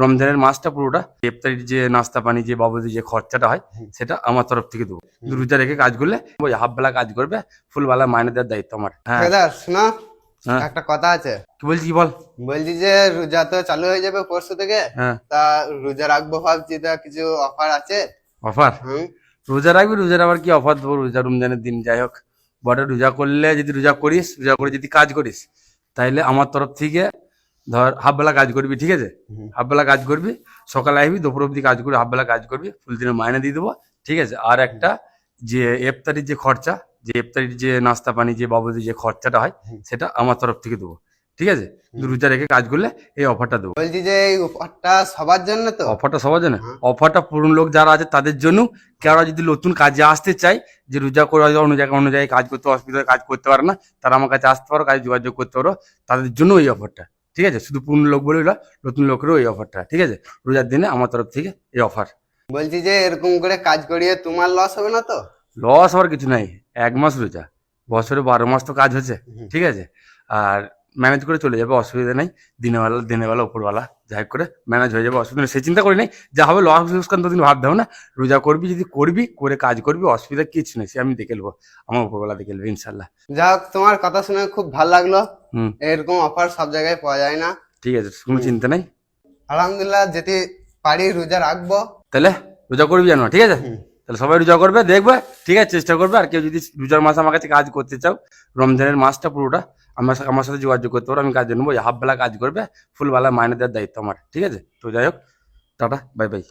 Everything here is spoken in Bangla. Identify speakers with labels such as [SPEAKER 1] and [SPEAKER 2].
[SPEAKER 1] রমজানের মাসটা পুরোটা ইফতারির যে নাস্তা পানি যে বাবদ যে খরচাটা হয় সেটা আমার তরফ থেকে দেবো। রোজা রেখে কাজ করলে ওই হাফ বেলা কাজ করবে ফুল বেলা মাইনে দেওয়ার দায়িত্ব আমার। হ্যাঁ। হ্যাঁ।
[SPEAKER 2] একটা কথা আছে।
[SPEAKER 1] কি বলছি বল?
[SPEAKER 2] বলছি যে রোজা তো চালু হয়ে যাবে পরশু থেকে।
[SPEAKER 1] হ্যাঁ।
[SPEAKER 2] তা রোজা রাখব ভাবছি তা কিছু অফার আছে?
[SPEAKER 1] অফার রোজা রাখবি রোজার আবার কি অফার দেবো? রোজা রমজানের দিন যাই হোক। বটে রোজা করলে যদি রোজা করিস রোজা করে যদি কাজ করিস তাইলে আমার তরফ থেকে ধর হাফ বেলা কাজ করবি ঠিক আছে?
[SPEAKER 2] হুম।
[SPEAKER 1] হাফ বেলা কাজ করবি সকালে আসবি দুপুর অব্দি কাজ করবি হাফ বেলা কাজ করবি ফুল দিনের মাইনে দিয়ে দেবো ঠিক আছে? আর একটা যে ইফতারির যে খরচা যে ইফতারির যে নাস্তা পানি যে বাবদ যে খরচাটা হয় সেটা আমার তরফ থেকে দেবো ঠিক আছে? রোজা রেখে কাজ করলে এই অফারটা দেবো।
[SPEAKER 2] বলছি যে এই অফারটা সবার জন্য তো?
[SPEAKER 1] অফারটা সবার জন্য?
[SPEAKER 2] হ্যাঁ।
[SPEAKER 1] অফারটা পুরনো লোক যারা আছে তাদের জন্য কেউ যদি নতুন কাজে আসতে চায় যে রোজা করে অন্য জায়গায় অন্য জায়গায় কাজ করতে অসুবিধা কাজ করতে পারে না তারা আমার কাছে আসতে পারো কাজে যোগাযোগ করতে পারো তাদের জন্য এই অফারটা। ঠিক আছে? শুধু পুরনো লোক বলে না নতুন লোকেরও এই অফারটা ঠিক আছে? রোজার দিনে আমার তরফ থেকে এই অফার
[SPEAKER 2] বলছি যে এরকম করে কাজ করিয়ে তোমার লস হবে না তো?
[SPEAKER 1] লস হওয়ার কিছু নাই। এক মাস রোজা। বছরে বারো মাস তো কাজ হচ্ছে। ঠিক আছে? আর ম্যানেজ করে চলে যাবে অসুবিধা নেই। দিনের বেলা দিনের বেলা উপরবেলা যাই করে ম্যানেজ হয়ে যাবে অসুবিধা নেই। সে চিন্তা করি নাই যা হবে লস লুসকান তোদিন ভাবতে হবে না। রোজা করবি যদি করবি করে কাজ করবি অসুবিধা কিছু নেই। সে আমি দেখে নেব আমার উপরবেলা দেখে নেব ইনশাল্লাহ
[SPEAKER 2] যা হোক তোমার কথা শুনে খুব ভালো লাগল।
[SPEAKER 1] হুম।
[SPEAKER 2] এরকম অফার সব জায়গায় পাওয়া যায় না।
[SPEAKER 1] ঠিক আছে কোনো চিন্তা নেই।
[SPEAKER 2] আলহামদুলিল্লাহ যেটি পারি রোজা রাখব।
[SPEAKER 1] তাহলে রোজা করবি জানো ঠিক আছে। তাহলে সবাই রোজা করবে, দেখবে, ঠিক আছে, চেষ্টা করবে। আর কেউ যদি রোজার মাসে আমার কাছে কাজ করতে চাও, রমজানের মাসটা পুরোটা আমার সাথে আমার সাথে যোগাযোগ করতে পারো, আমি কাজ নেব হাফবেলা কাজ করবে ফুলবেলা মাইনে দেওয়ার দায়িত্ব আমার, ঠিক আছে? তো যাই হোক, টাটা, বাই বাই।